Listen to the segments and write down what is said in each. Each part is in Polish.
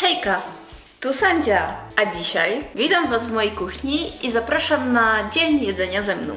Hejka, tu Sandzia, a dzisiaj witam Was w mojej kuchni i zapraszam na dzień jedzenia ze mną.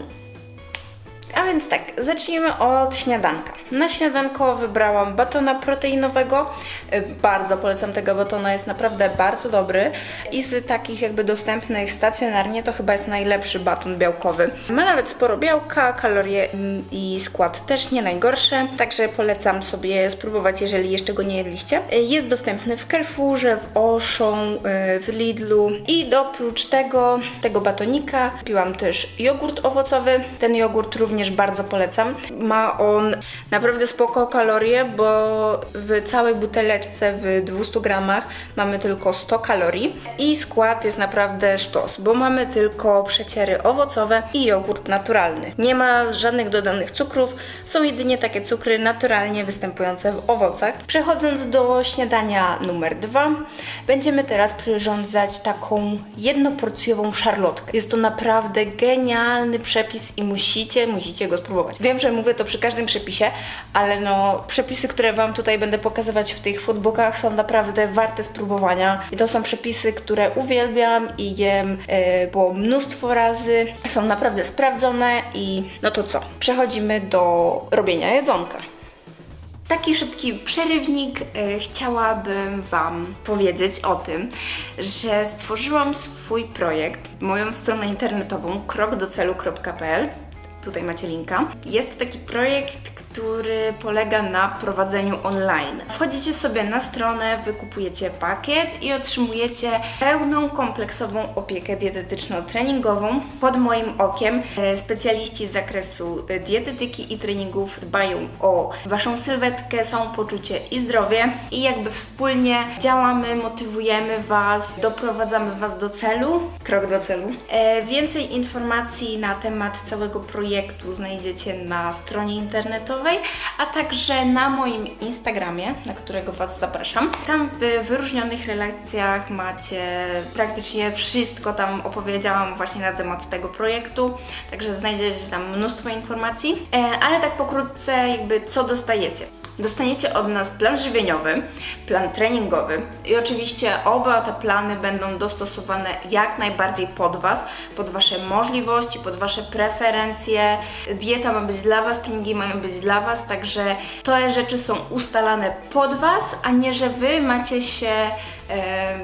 A więc tak, zacznijmy od śniadanka. Na śniadanko wybrałam batona proteinowego. Y, Bardzo polecam tego batona, jest naprawdę bardzo dobry. I z takich jakby dostępnych stacjonarnie to chyba jest najlepszy baton białkowy. Ma nawet sporo białka, kalorie i skład też nie najgorsze, także polecam sobie spróbować, jeżeli jeszcze go nie jedliście. Y, Jest dostępny w Carrefourze, w Auchan, y, w Lidlu i oprócz tego, tego batonika piłam też jogurt owocowy. Ten jogurt również bardzo polecam. Ma on naprawdę spoko kalorie, bo w całej buteleczce w 200 gramach mamy tylko 100 kalorii i skład jest naprawdę sztos, bo mamy tylko przeciery owocowe i jogurt naturalny. Nie ma żadnych dodanych cukrów, są jedynie takie cukry naturalnie występujące w owocach. Przechodząc do śniadania numer dwa, będziemy teraz przyrządzać taką jednoporcjową szarlotkę. Jest to naprawdę genialny przepis i musicie, musicie go spróbować. Wiem, że mówię to przy każdym przepisie, ale no przepisy, które Wam tutaj będę pokazywać w tych foodbookach są naprawdę warte spróbowania. I to są przepisy, które uwielbiam i jem e, było mnóstwo razy. Są naprawdę sprawdzone i no to co? Przechodzimy do robienia jedzonka. Taki szybki przerywnik. E, Chciałabym Wam powiedzieć o tym, że stworzyłam swój projekt, moją stronę internetową krokdocelu.pl. Tutaj macie linka. Jest to taki projekt, który polega na prowadzeniu online. Wchodzicie sobie na stronę, wykupujecie pakiet i otrzymujecie pełną, kompleksową opiekę dietetyczno-treningową pod moim okiem. E, Specjaliści z zakresu e, dietetyki i treningów dbają o Waszą sylwetkę, samopoczucie i zdrowie i jakby wspólnie działamy, motywujemy Was, doprowadzamy Was do celu, krok do celu. E, Więcej informacji na temat całego projektu znajdziecie na stronie internetowej, a także na moim Instagramie, na którego Was zapraszam. Tam w wyróżnionych relacjach macie praktycznie wszystko, tam opowiedziałam właśnie na temat tego projektu, także znajdziecie tam mnóstwo informacji, E, ale tak pokrótce jakby co dostajecie. Dostaniecie od nas plan żywieniowy, plan treningowy i oczywiście oba te plany będą dostosowane jak najbardziej pod Was, pod Wasze możliwości, pod Wasze preferencje. Dieta ma być dla Was, treningi mają być dla Was, także te rzeczy są ustalane pod Was, a nie, że Wy macie się,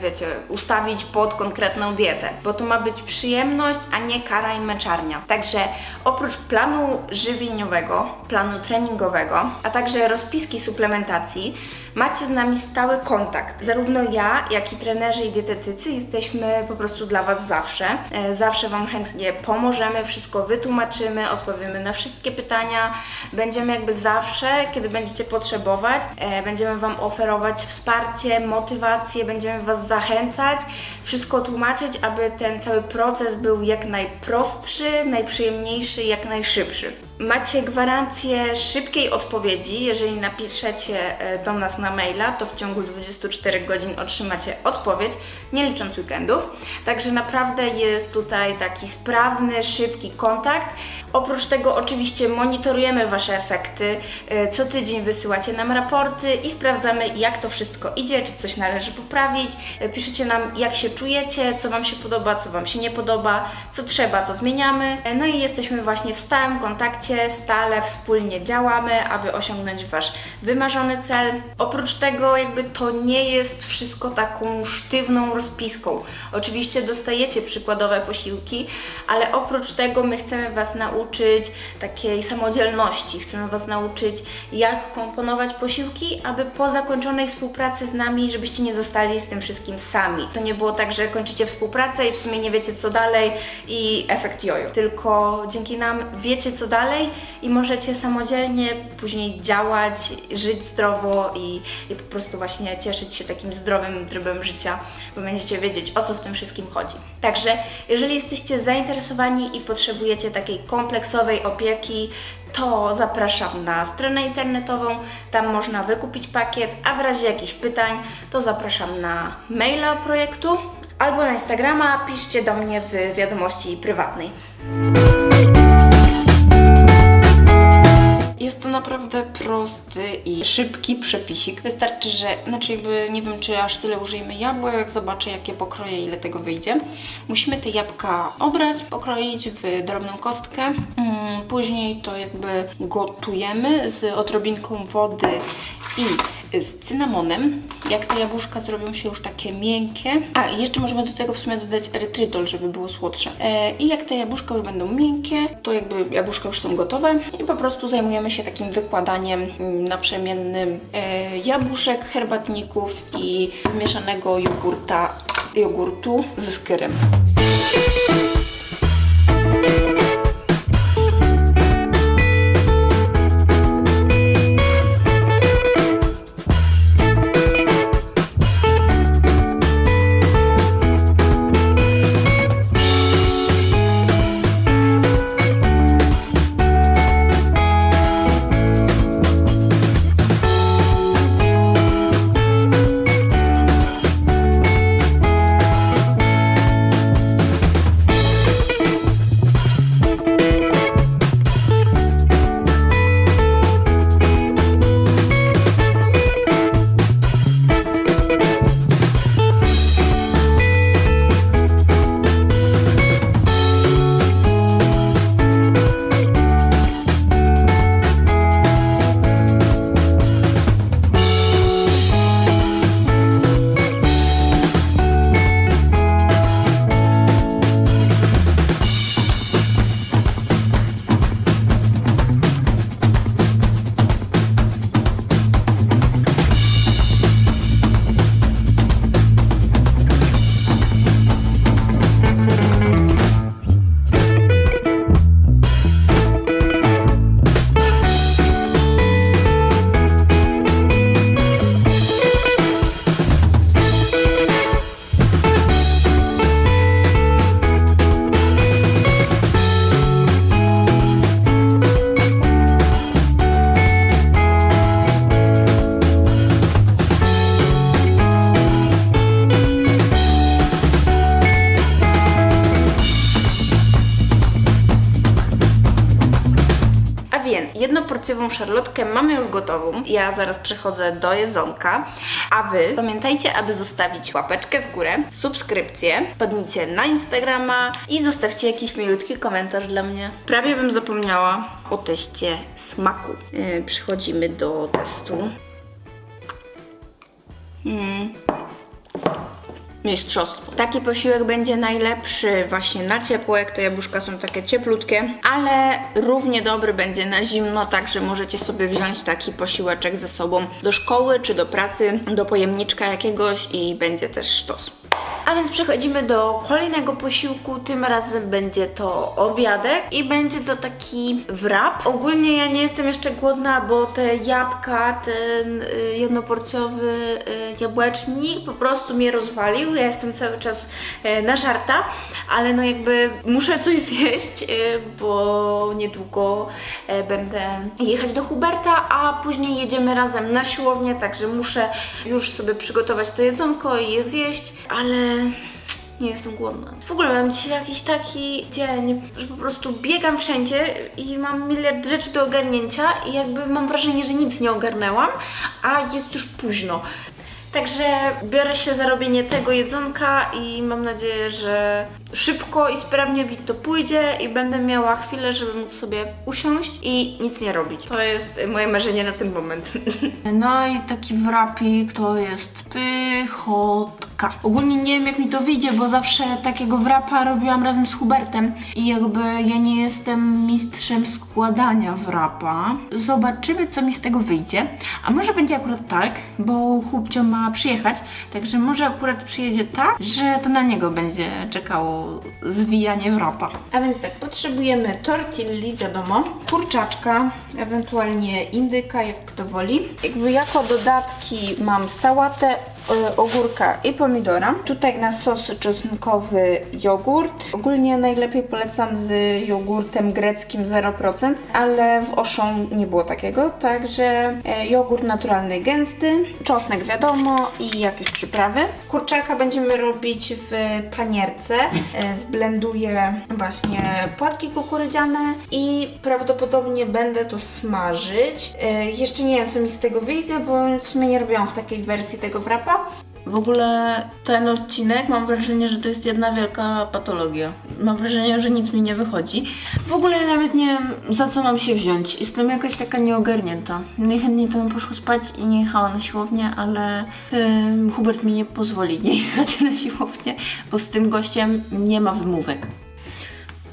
wiecie, ustawić pod konkretną dietę, bo to ma być przyjemność, a nie kara i męczarnia. Także oprócz planu żywieniowego, planu treningowego, a także rozpiski suplementacji, macie z nami stały kontakt. Zarówno ja, jak i trenerzy i dietetycy jesteśmy po prostu dla Was zawsze. E, Zawsze Wam chętnie pomożemy, wszystko wytłumaczymy, odpowiemy na wszystkie pytania. Będziemy jakby zawsze, kiedy będziecie potrzebować, e, będziemy Wam oferować wsparcie, motywację, będziemy Was zachęcać, wszystko tłumaczyć, aby ten cały proces był jak najprostszy, najprzyjemniejszy, jak najszybszy. Macie gwarancję szybkiej odpowiedzi. Jeżeli napiszecie e, do nas na maila, to w ciągu 24 godzin otrzymacie odpowiedź, nie licząc weekendów. Także naprawdę jest tutaj taki sprawny, szybki kontakt. Oprócz tego oczywiście monitorujemy Wasze efekty. E, Co tydzień wysyłacie nam raporty i sprawdzamy jak to wszystko idzie, czy coś należy poprawić. E, Piszecie nam jak się czujecie, co Wam się podoba, co Wam się nie podoba, co trzeba to zmieniamy. No i jesteśmy właśnie w stałym kontakcie, stale wspólnie działamy, aby osiągnąć Wasz wymarzony cel. Oprócz tego jakby to nie jest wszystko taką sztywną rozpiską. Oczywiście dostajecie przykładowe posiłki, ale oprócz tego my chcemy Was nauczyć takiej samodzielności. Chcemy Was nauczyć jak komponować posiłki, aby po zakończonej współpracy z nami, żebyście nie zostali z tym wszystkim sami. To nie było tak, że kończycie współpracę i w sumie nie wiecie co dalej i efekt jojo. Tylko dzięki nam wiecie co dalej i możecie samodzielnie później działać, żyć zdrowo i, i po prostu właśnie cieszyć się takim zdrowym trybem życia, bo będziecie wiedzieć o co w tym wszystkim chodzi. Także jeżeli jesteście zainteresowani i potrzebujecie takiej kompleksowej opieki, to zapraszam na stronę internetową, tam można wykupić pakiet, a w razie jakichś pytań to zapraszam na maila projektu albo na Instagrama, piszcie do mnie w wiadomości prywatnej. Prosty i szybki przepisik. Wystarczy, że, znaczy jakby nie wiem, czy aż tyle użyjemy jabłek, zobaczę jakie pokroję, ile tego wyjdzie. Musimy te jabłka obrać, pokroić w drobną kostkę. Mm, Później to jakby gotujemy z odrobinką wody i z cynamonem. Jak te jabłuszka zrobią się już takie miękkie. A i jeszcze możemy do tego w sumie dodać erytrydol, żeby było słodsze. E, I jak te jabłuszka już będą miękkie, to jakby jabłuszka już są gotowe i po prostu zajmujemy się takim wykładaniem naprzemiennym e, jabłuszek, herbatników i mieszanego jogurta, jogurtu ze skyrem. Jednoporcjową szarlotkę mamy już gotową. Ja zaraz przechodzę do jedzonka. A wy pamiętajcie, aby zostawić łapeczkę w górę, subskrypcję, podnijcie na Instagrama i zostawcie jakiś milutki komentarz dla mnie. Prawie bym zapomniała o teście smaku. Yy, przechodzimy do testu. Mm. Mistrzostwo. Taki posiłek będzie najlepszy właśnie na ciepło, jak te jabłuszka są takie cieplutkie, ale równie dobry będzie na zimno, także możecie sobie wziąć taki posiłeczek ze sobą do szkoły czy do pracy, do pojemniczka jakiegoś i będzie też sztos. A więc przechodzimy do kolejnego posiłku. Tym razem będzie to obiadek i będzie to taki wrap. Ogólnie ja nie jestem jeszcze głodna, bo te jabłka, ten y, jednoporcjowy y, jabłecznik po prostu mnie rozwalił. Ja jestem cały czas y, na żarta, ale no jakby muszę coś zjeść, bo niedługo będę jechać do Huberta, a później jedziemy razem na siłownię, także muszę już sobie przygotować to jedzonko i je zjeść, ale nie jestem głodna. W ogóle mam dzisiaj jakiś taki dzień, że po prostu biegam wszędzie i mam miliard rzeczy do ogarnięcia i jakby mam wrażenie, że nic nie ogarnęłam, a jest już późno. Także biorę się za robienie tego jedzonka i mam nadzieję, że szybko i sprawnie mi to pójdzie i będę miała chwilę, żeby móc sobie usiąść i nic nie robić. To jest moje marzenie na ten moment. No i taki wrapik to jest Ogólnie nie wiem jak mi to wyjdzie, bo zawsze takiego wrapa robiłam razem z Hubertem i jakby ja nie jestem mistrzem składania wrapa. Zobaczymy co mi z tego wyjdzie. A może będzie akurat tak, bo Hubcio ma przyjechać, także może akurat przyjedzie tak, że to na niego będzie czekało zwijanie wrapa. A więc tak, potrzebujemy tortilli, wiadomo, kurczaczka, ewentualnie indyka, jak kto woli. Jakby jako dodatki mam sałatę ogórka i pomidora. Tutaj na sos czosnkowy jogurt. Ogólnie najlepiej polecam z jogurtem greckim 0%, ale w Auchan nie było takiego, także e, jogurt naturalny gęsty, czosnek wiadomo i jakieś przyprawy. Kurczaka będziemy robić w panierce. E, Zblenduję właśnie płatki kukurydziane i prawdopodobnie będę to smażyć. E, Jeszcze nie wiem co mi z tego wyjdzie, bo w sumie nie robiłam w takiej wersji tego wrapa. W ogóle ten odcinek mam wrażenie, że to jest jedna wielka patologia. Mam wrażenie, że nic mi nie wychodzi. W ogóle ja nawet nie wiem, za co mam się wziąć. Jestem jakaś taka nieogarnięta. Najchętniej to bym poszła spać i nie jechała na siłownię, ale em, Hubert mi nie pozwoli nie jechać na siłownię, bo z tym gościem nie ma wymówek.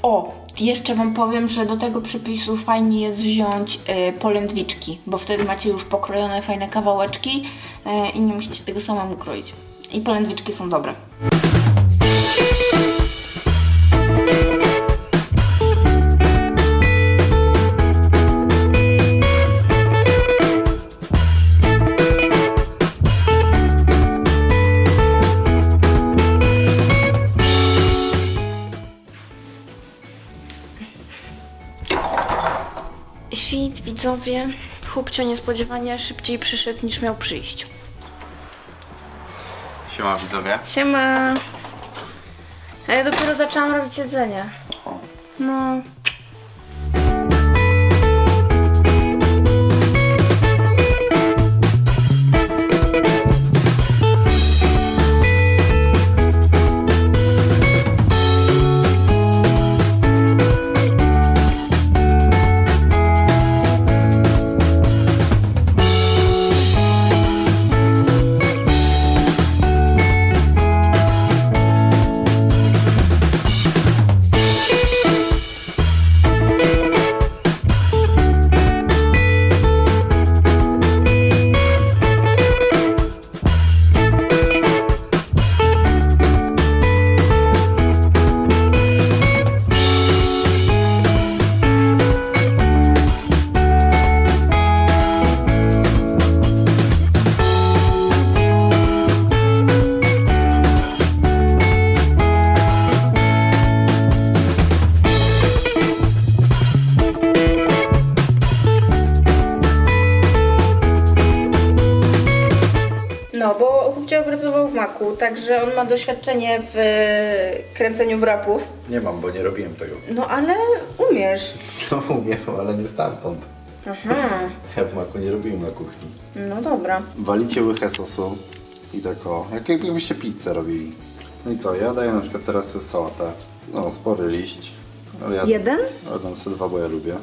O, jeszcze Wam powiem, że do tego przepisu fajnie jest wziąć y, polędwiczki, bo wtedy macie już pokrojone fajne kawałeczki y, i nie musicie tego samemu kroić. I polędwiczki są dobre. Widzowie, chłopcio niespodziewanie szybciej przyszedł niż miał przyjść. Siema widzowie. Siema! A ja dopiero zaczęłam robić jedzenie. No. No, bo chłopcio pracował w maku, także on ma doświadczenie w e, kręceniu wrapów. Nie mam, bo nie robiłem tego. No, ale umiesz. No umiem, ale nie stamtąd. Aha, Ja w maku nie robiłem na kuchni. no dobra. Walicie łychę sosu i tak o, jak jakbyście pizzę robili. No i co, ja daję na przykład teraz sałatę. No, spory liść. Ale ja Jeden? Ale dam sobie dwa, bo ja lubię.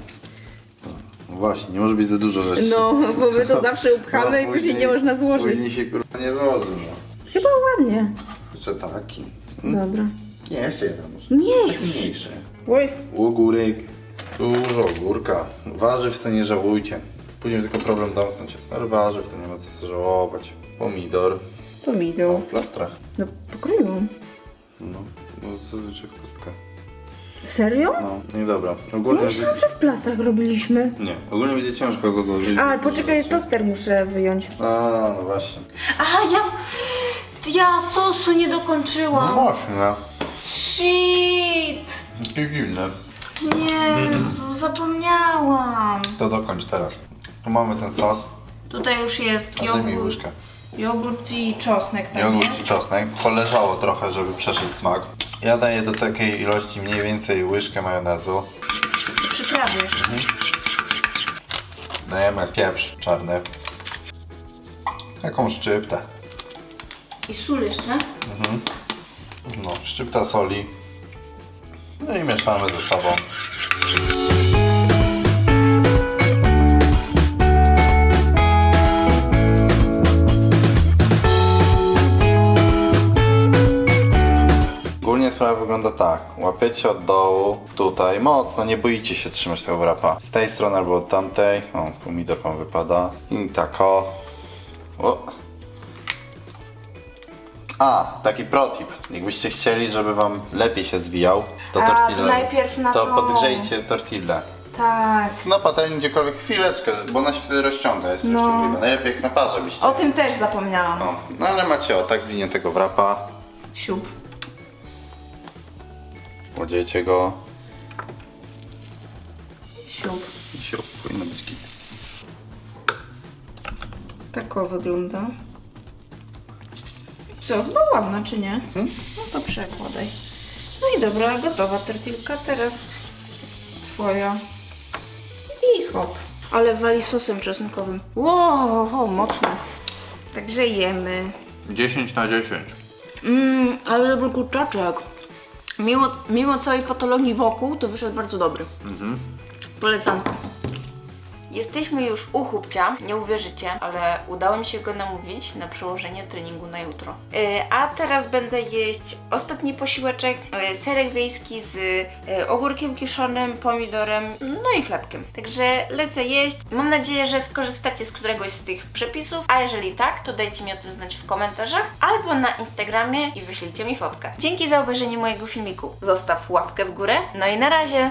No właśnie, nie może być za dużo rzeczy. No, bo my to zawsze upchamy i później nie można złożyć. Później się kurwa nie złoży, no. Chyba ładnie. Jeszcze taki. Dobra. Nie, jeszcze jeden może. Mniejszy. Taki mniejszy. Oj, Ogórek. Dużo ogórka. Warzyw se nie żałujcie. Później tylko problem domknąć jest. Ale warzyw to nie ma co żałować. Pomidor. pomidor. W plastrach. No, pokroiłam. No, no zazwyczaj w kostkę. Serio? No, no i dobra. Ja Ogólnie, myślałam, że w plastrach robiliśmy. nie, ogólnie będzie ciężko go złożyć. A, poczekaj, toster muszę wyjąć. A, no właśnie. Aha, ja... Ja sosu nie No dokończyłam. właśnie, no. Shit! Takie dziwne. Nie, zapomniałam. To dokończ teraz. Tu mamy ten sos. Tutaj już jest A daj mi jogurt, łyżkę. jogurt i czosnek. tak Jogurt nie? i czosnek. Poleżało trochę, żeby przeszedł smak. Ja daję do takiej ilości mniej więcej łyżkę majonezu. I przyprawy jeszcze. Dajemy pieprz czarny. Taką szczyptę. I sól jeszcze. No, szczypta soli. No i mieszamy ze sobą. Wygląda tak. Łapiecie od dołu, tutaj mocno, nie boicie się trzymać tego wrapa. Z tej strony albo od tamtej. O, pomidor wam wypada. I tak o. o. A, taki protip. Jakbyście chcieli, żeby wam lepiej się zwijał, to A, to najpierw na to tą. podgrzejcie tortillę. Tak. Na patelni gdziekolwiek chwileczkę, bo ona się wtedy rozciąga, jest No. rozciągliwa. Najlepiej jak na parze byście. O tym też zapomniałam. No, no ale macie o tak zwiniętego wrapa, Siup. Kładziecie go Siup. i się powinno być git. Tak o wygląda. Co, chyba ładna, czy nie? Hmm? No to przekładaj. No i dobra, gotowa tortilka. Teraz twoja. I hop. Ale wali sosem czosnkowym. Wow, mocne. Także jemy. 10 na 10. Mmm, ale dobry kurczaczek. Mimo, mimo całej patologii wokół, to wyszedł bardzo dobry. Polecam. Jesteśmy już u chłopcia, nie uwierzycie, ale udało mi się go namówić na przełożenie treningu na jutro. Yy, a teraz będę jeść ostatni posiłeczek, yy, serek wiejski z yy, ogórkiem kiszonym, pomidorem, no i chlebkiem. Także lecę jeść. Mam nadzieję, że skorzystacie z któregoś z tych przepisów, a jeżeli tak, to dajcie mi o tym znać w komentarzach albo na Instagramie i wyślijcie mi fotkę. Dzięki za obejrzenie mojego filmiku. Zostaw łapkę w górę, no i na razie!